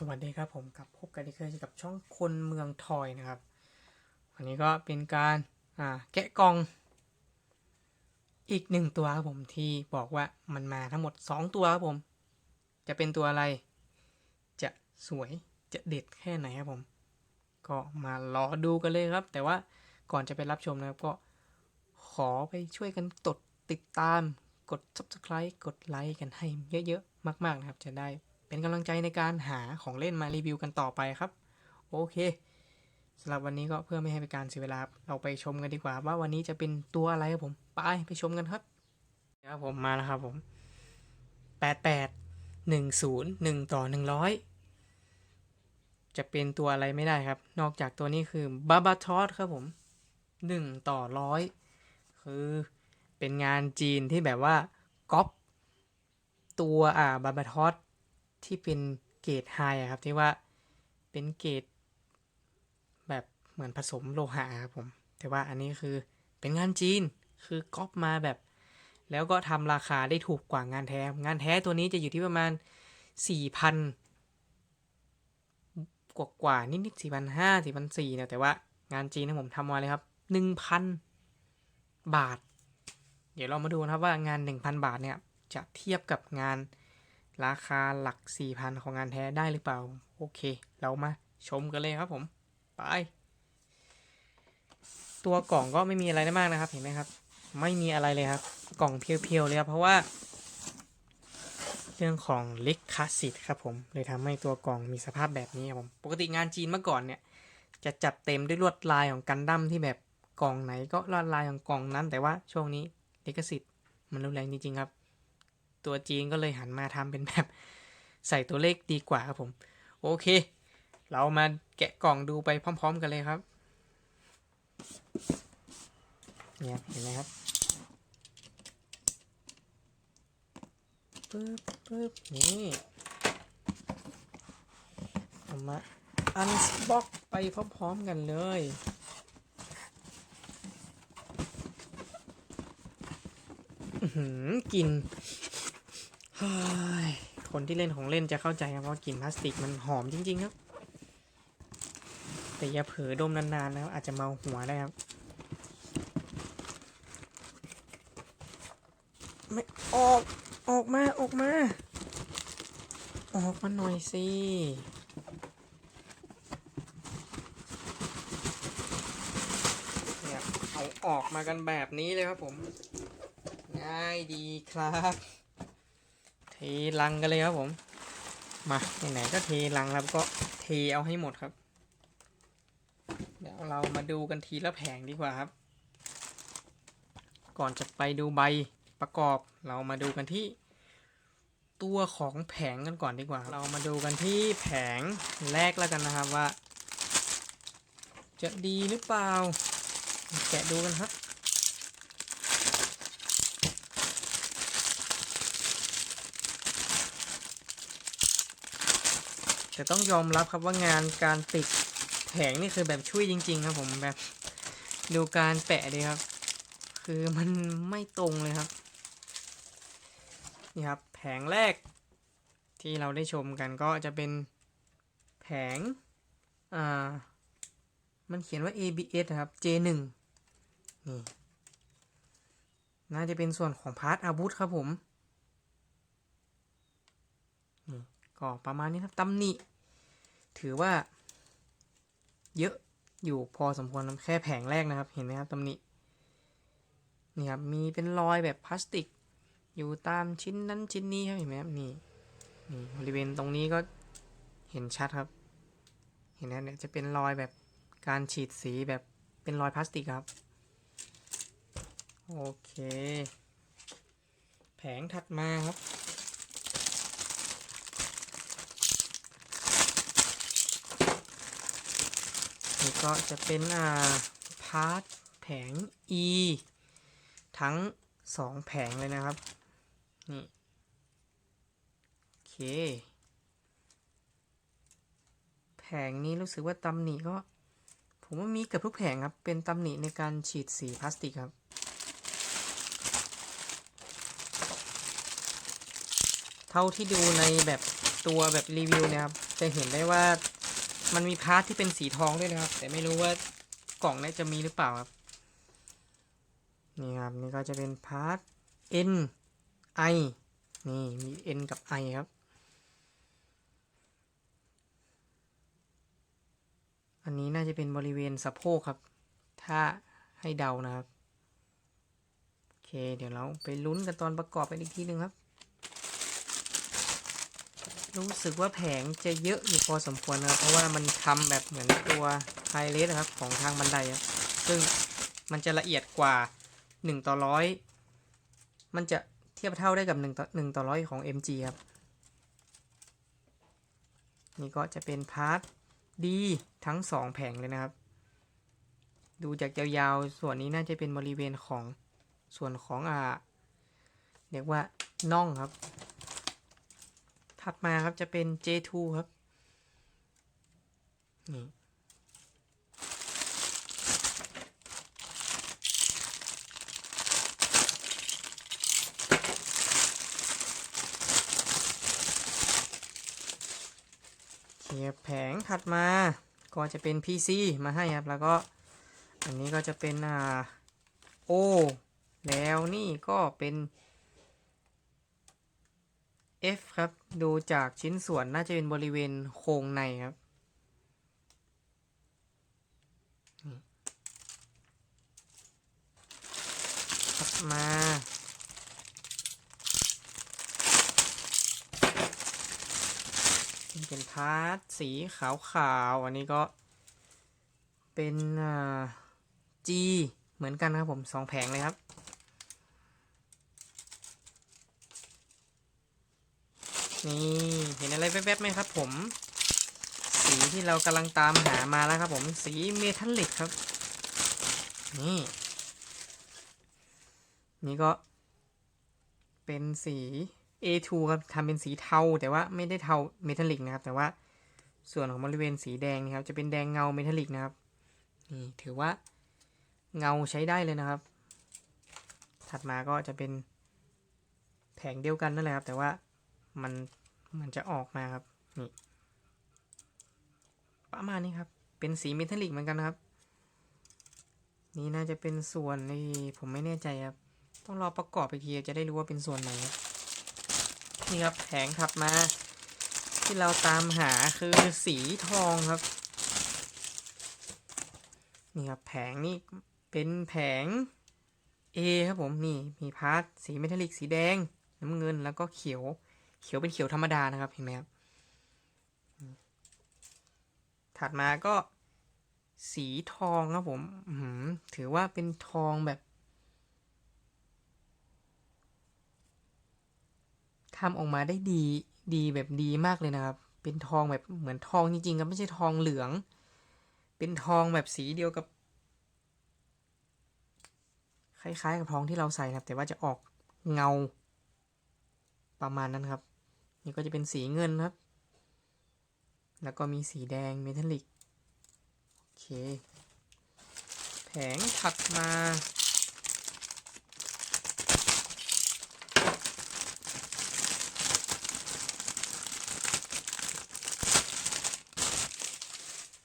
สวัสดีครับผมกับพบกันอีกเคยกับช่องคนเมืองทอยนะครับวันนี้ก็เป็นการอ่าแกะกล่อง อีกหนึ่งตัวครับผมที่บอกว่ามันมาทั้งหมด 2 ตัวครับผม จะเป็นตัวอะไร จะสวยจะเด็ดแค่ไหนครับผม ก็มารอดูกันเลยครับ แต่ว่าก่อนจะไปรับชมนะครับก็ขอไปช่วยกันกดติดตามกด subscribe กดไลค์กันให้เยอะๆมาก ๆนะครับจะได้ เป็นกำลังใจในการหาของเล่นมารีวิวกันต่อไปครับ โอเคสำหรับวันนี้ก็เพื่อไม่ให้เป็นการเสียเวลา เราไปชมกันดีกว่า ว่าวันนี้จะเป็นตัวอะไรครับผมไปไปชมกันครับครับผมมาแล้วครับผมแปดแปดหนึ่งศูนย์หนึ่งต่อหนึ่งร้อยจะเป็นตัวอะไรไม่ได้ครับ นอกจากตัวนี้คือบาบาทอสครับผมหนึ่งต่อร้อยคือเป็นงานจีนที่แบบว่าก๊อปตัวอ่าบาบาทอส ที่เป็นเกรดไฮอะครับที่ว่าเป็นเกรดแบบเหมือนผสมโลหะครับผม แต่ว่าอันนี้คือเป็นงานจีนคือก๊อปมาแบบ แล้วก็ทำราคาได้ถูกกว่างานแท้ งานแท้ตัวนี้จะอยู่ที่ประมาณ 4,000 กว่ากว่าๆนิดๆ4,500 4,400เนี่ยแต่ว่างานจีนนะผมทำมาเลยครับ 1,000 บาท เดี๋ยวเรามาดูนะครับว่างาน 1,000 บาทเนี่ยจะเทียบกับงาน ราคาหลัก 4,000 ของงานแท้ได้หรือเปล่า โอเค เรามาชมกันเลยครับผม ไป ตัวกล่องก็ไม่มีอะไรได้มากนะครับ เห็นไหมครับ ไม่มีอะไรเลยครับ กล่องเพียวๆเลยครับ เพราะว่า เรื่องของลิขสิทธิ์ครับผม เลยทำให้ตัวกล่องมีสภาพแบบนี้ครับผม ปกติงานจีนเมื่อก่อนเนี่ย จะจัดเต็มด้วยลวดลายของกันดั้มที่แบบกล่องไหนก็ลวดลายของกล่องนั้น แต่ว่าช่วงนี้ลิขสิทธิ์มันรุนแรงจริงๆครับ ตัวจีนก็เลยหันมาทำเป็นแบบใส่ตัวเลขดีกว่าครับผม โอเค เรามาแกะกล่องดูไปพร้อม ๆ กันเลยครับเนี่ยเห็นไหมครับปึ๊บปึ๊บนี่เอามาอันบ็อกไปพร้อม ๆ กันเลยอือหือกลิน คนที่เล่นของเล่นจะเข้าใจครับว่ากลิ่นพลาสติกมันหอมจริง ๆ ครับ แต่อย่าเผลอดมนานๆนะครับอาจจะเมาหัวได้ครับไม่ออกออกมาออกมา ออกมาหน่อยสิเนี่ยเอาออกมากันแบบนี้เลยครับผม ง่ายดีครับ ทลังกันเลยครับผม มาไหนๆก็เทลังแล้วก็เทเอาให้หมดครับ เดี๋ยวเรามาดูกันทีละแผงดีกว่าครับ ก่อนจะไปดูใบประกอบเรามาดูกันที่ ตัวของแผงกันก่อนดีกว่า เรามาดูกันที่แผงแรกแล้วกันนะครับว่า จะดีหรือเปล่า แกะดูกันครับ แต่ต้องยอมรับครับว่างานการติดแผงนี่คือแบบช่วยจริง ๆ ครับผมแบบดูการแปะดีครับ คือมันไม่ตรงเลยครับนี่ครับแผงแรกที่เราได้ชมกันก็จะเป็นแผงอ่ามันเขียนว่า ABS นะครับ J1 นี่น่าจะเป็นส่วนของพาร์ทอาวุธครับผม นี่ ก็ประมาณนี้ครับตำหนิถือว่า เยอะอยู่พอสมควรแค่แผงแรกนะครับ เห็นไหมครับตำหนินี่ครับมีเป็นรอยแบบพลาสติก อยู่ตามชิ้นนั้นชิ้นนี้ครับเห็นไหมครับนี่นี่บริเวณตรงนี้ก็เห็นชัดครับ เห็นไหมเนี่ยจะเป็นรอยแบบการฉีดสีแบบเป็นรอยพลาสติกครับ โอเค แผงถัดมาครับ นี่ก็จะเป็นอ่าพาร์ทแผง E ทั้งสองแผงเลยนะครับ นี่ โอเค แผงนี้รู้สึกว่าตำหนิก็ ผมว่ามีเกับทุกแผงครับ เป็นตำหนิในการฉีดสีพลาสติกครับเท่าที่ดูในแบบตัวแบบรีวิวนะครับ จะเห็นได้ว่า มันมีพาร์ทที่เป็นสีทองด้วยนะครับ แต่ไม่รู้ว่ากล่องนี้จะมีหรือเปล่าครับ นี่ครับ นี่ก็จะเป็นพาร์ท N I นี่มี N กับ I ครับ อันนี้น่าจะเป็นบริเวณสะโพกครับ ถ้าให้เดานะครับ โอเค เดี๋ยวเราไปลุ้นกันตอนประกอบกันอีกทีหนึ่งครับ รู้สึกว่าแผงจะเยอะอยู่พอสมควรนะเพราะว่ามันทำแบบเหมือนตัวไฮเลสครับของทางบันไดครับซึ่งมันจะละเอียดกว่า 1 ต่อร้อยมันจะเทียบเท่าได้กับ1ต่อ1ต่อร้อยของ MG ครับ นี่ก็จะเป็นพาร์ทดีทั้ง 2 แผงเลยนะครับ ดูจากยาวๆ ส่วนนี้น่าจะเป็นบริเวณของส่วนของอ่าเรียกว่าน่องครับ ถัดมาครับจะเป็น J2 ครับ นี่เขียบแผงถัดมา ก็จะเป็น PC มาให้ครับ แล้วก็ อันนี้ก็จะเป็นอ่า O แล้วนี่ก็เป็น F ครับ ดูจากชิ้นส่วนน่าจะเป็นบริเวณโครงในครับถัดมา เป็นพาร์ทสีขาวๆ อันนี้ก็เป็น G เหมือนกันครับผมสองแผงเลยครับ นี่เห็นอะไรแวบๆไหมครับผม สีที่เรากำลังตามหามาแล้วครับผมสีเมทัลลิกครับ นี่ นี่ก็ เป็นสี A2 ครับทำเป็นสีเทาแต่ว่าไม่ได้เทาเมทัลลิกนะครับ แต่ว่าส่วนของบริเวณสีแดงนี่ครับ จะเป็นแดงเงาเมทัลลิกนะครับนี่ถือว่าเงาใช้ได้เลยนะครับ ถัดมาก็จะเป็นแผงเดียวกันนั่นแหละครับ แต่ว่า มันมันจะออกมาครับนี่ประมาณนี้ครับ เป็นสีเมทัลลิกเหมือนกันครับ นี่น่าจะเป็นส่วนในผมไม่แน่ใจครับ ต้องรอประกอบไปทีจะได้รู้ว่าเป็นส่วนไหนนี่ครับแผงถัดมา ที่เราตามหาคือสีทองครับ นี่ครับแผงนี่เป็นแผง A ครับผมนี่มีพาร์ทสีเมทัลลิกสีแดง น้ำเงินแล้วก็เขียว เขียวเป็นเขียวธรรมดานะครับเห็นไหมครับ ถัดมาก็สีทองครับผมถือว่าเป็นทองแบบทำออกมาได้ดีดีแบบดีมากเลยนะครับ เป็นทองแบบเหมือนทองจริงๆครับไม่ใช่ทองเหลือง เป็นทองแบบสีเดียวกับ คล้ายๆ กับทองที่เราใส่นะครับ แต่ว่าจะออกเงาประมาณนั้นครับ นี่ก็จะเป็นสีเงินครับ แล้วก็มีสีแดงเมทัลลิก โอเค แผงถัดมา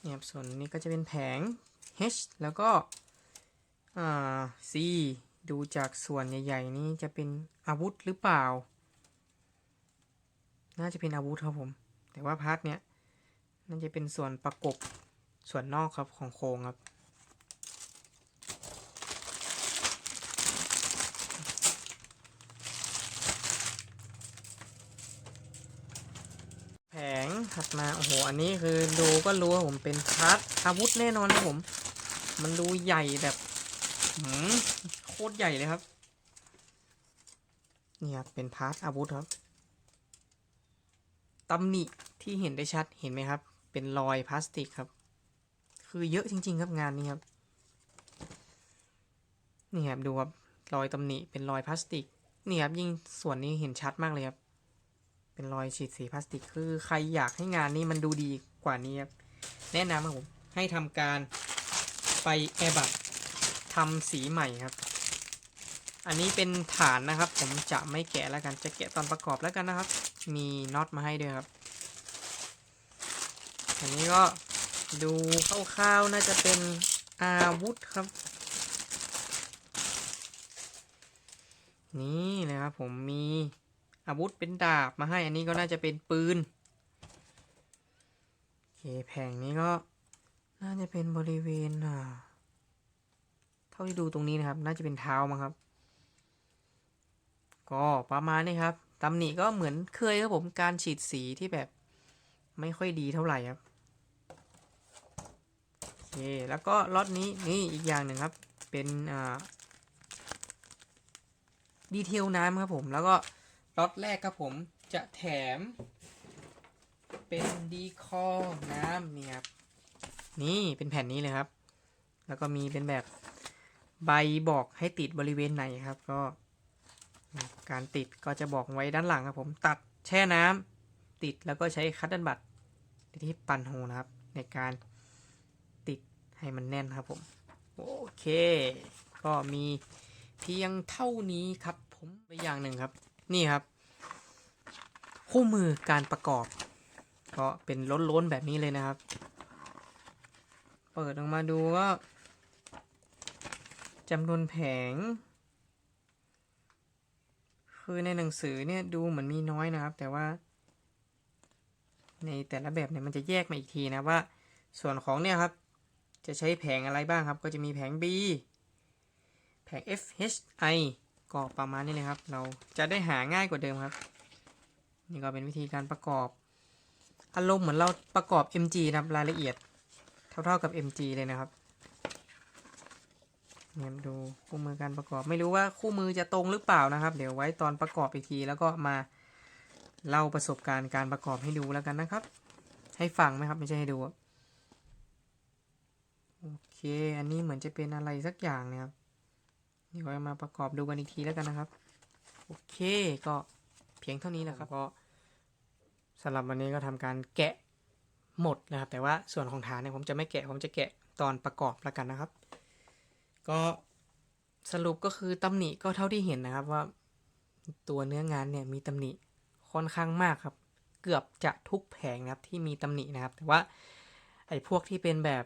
เนี่ยบส่วนนี้ก็จะเป็นแผง H แล้วก็อ่า C ดูจากส่วนใหญ่ ๆ นี้จะเป็นอาวุธหรือเปล่า น่าจะเป็นอาวุธครับผม แต่ว่าพาร์ทเนี้ยน่าจะเป็นส่วนประกบส่วนนอกครับของโครงครับ แผงถัดมาโอ้โหอันนี้คือดูก็รู้ว่าผมเป็นพาร์ทอาวุธแน่นอนครับผม มันดูใหญ่แบบหืมโคตรใหญ่เลยครับนี่ครับเป็นพาร์ทอาวุธครับ ตำหนิที่เห็นได้ชัดเห็นไหมครับ เป็นรอยพลาสติกครับ คือเยอะจริง ๆ ครับงานนี้ครับ นี่ครับดูครับรอยตำหนิเป็นรอยพลาสติก นี่ครับยิ่งส่วนนี้เห็นชัดมากเลยครับ เป็นรอยฉีดสีพลาสติก คือใครอยากให้งานนี้มันดูดีกว่านี้ครับ แนะนำครับผมให้ทำการไปแอร์บัตทำสีใหม่ครับ อันนี้เป็นฐานนะครับ ผมจะไม่แกะแล้วกัน จะแกะตอนประกอบแล้วกันนะครับ มีน็อตมาให้ด้วยครับ อันนี้ก็ดูคร่าวๆน่าจะเป็นอาวุธครับ นี่เลยครับผมมีอาวุธเป็นดาบมาให้ อันนี้ก็น่าจะเป็นปืนโอเคแผงนี้ก็น่าจะเป็นบริเวณอ่าเท่าที่ดูตรงนี้นะครับ น่าจะเป็นเท้ามั้งครับ ก็ประมาณนี้ครับตำหนิก็เหมือนเคยครับผมการฉีดสีที่แบบไม่ค่อยดีเท่าไหร่ครับโอเคแล้วก็ล็อตนี้นี่อีกอย่างหนึ่งครับ เป็นอ่าดีเทลน้ำครับผมแล้วก็ล็อตแรกครับผมจะแถม เป็นดีคอน้ำนี่ครับนี่เป็นแผ่นนี้เลยครับ แล้วก็มีเป็นแบบใบบอกให้ติดบริเวณไหนครับก็ การติดก็จะบอกไว้ด้านหลังครับผมตัดแช่น้ำติดแล้วก็ใช้คัตเติลบัตที่ปั่นโฮนะครับ ในการติดให้มันแน่นครับผมโอเค ก็มีเพียงเท่านี้ครับผมไปอย่างหนึ่งครับ นี่ครับ คู่มือการประกอบ ก็เป็นล้นๆแบบนี้เลยนะครับ เปิดออกมาดูก็จำนวนแผง คือในหนังสือเนี่ยดูเหมือนมีน้อยนะครับ แต่ว่า ในแต่ละแบบเนี่ยมันจะแยกมาอีกทีนะว่า ส่วนของเนี่ยครับ จะใช้แผงอะไรบ้างครับ ก็จะมีแผง B แผง FHI ก็ประมาณนี้เลยครับ เราจะได้หาง่ายกว่าเดิมครับ นี่ก็เป็นวิธีการประกอบ อารมณ์เหมือนเราประกอบ MG นะครับรายละเอียด เท่าๆกับ MG เลยนะครับ เนี่ยดูคู่มือการประกอบไม่รู้ว่าคู่มือจะตรงหรือเปล่านะครับ เดี๋ยวไว้ตอนประกอบอีกทีแล้วก็มาเล่าประสบการณ์การประกอบให้ดูแล้วกันนะครับ ให้ฟังไหมครับไม่ใช่ให้ดูโอเค อันนี้เหมือนจะเป็นอะไรสักอย่างนะครับเดี๋ยวมาประกอบดูกันอีกทีแล้วกันนะครับ โอเคก็เพียงเท่านี้แหละครับก็สำหรับวันนี้ก็ทำการแกะหมดนะครับ แต่ว่าส่วนของฐานเนี่ยผมจะไม่แกะผมจะแกะตอนประกอบแล้วกันนะครับ ก็สรุปก็คือตำหนิก็เท่าที่เห็นนะครับว่า ตัวเนื้องานเนี่ยมีตำหนิค่อนข้างมากครับ เกือบจะทุกแผงนะครับที่มีตำหนินะครับ แต่ว่าไอ้พวกที่เป็นแบบ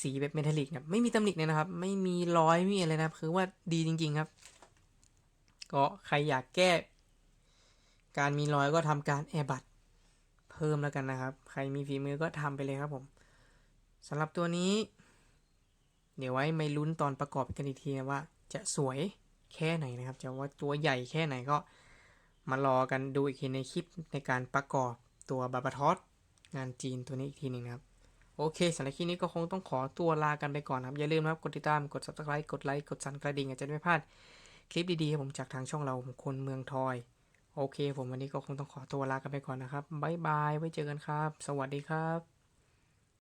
สีแบบเมทัลลิกเนี่ยไม่มีตำหนิเลยนะครับ ไม่มีรอยไม่มีอะไรนะครับ คือว่าดีจริง ๆครับ ก็ใครอยากแก้ การมีรอยก็ทำการแอร์บัตเพิ่มแล้วกันนะครับ ใครมีฝีมือก็ทำไปเลยครับผมสำหรับตัวนี้ เดี๋ยวไว้ไม่ลุ้นตอนประกอบกันอีกทีนะว่า จะสวยแค่ไหนนะครับ จะว่าตัวใหญ่แค่ไหนก็มารอกันดูอีกทีในคลิปในการประกอบตัวบาบาทอสงานจีนตัวนี้อีกทีหนึ่งนะครับ โอเคสำหรับคลิปนี้ก็คงต้องขอตัวลากันไปก่อนนะครับ อย่าลืมนะครับ กดติดตามกด subscribe กดไลค์กดสั่นกระดิ่งอาจะไม่พลาดคลิปดีๆผมจากทางช่องเราคนเมืองทอย โอเค ผมวันนี้ก็คงต้องขอตัวลากันไปก่อนนะครับบ๊ายบายไว้เจอกันครับ สวัสดีครับ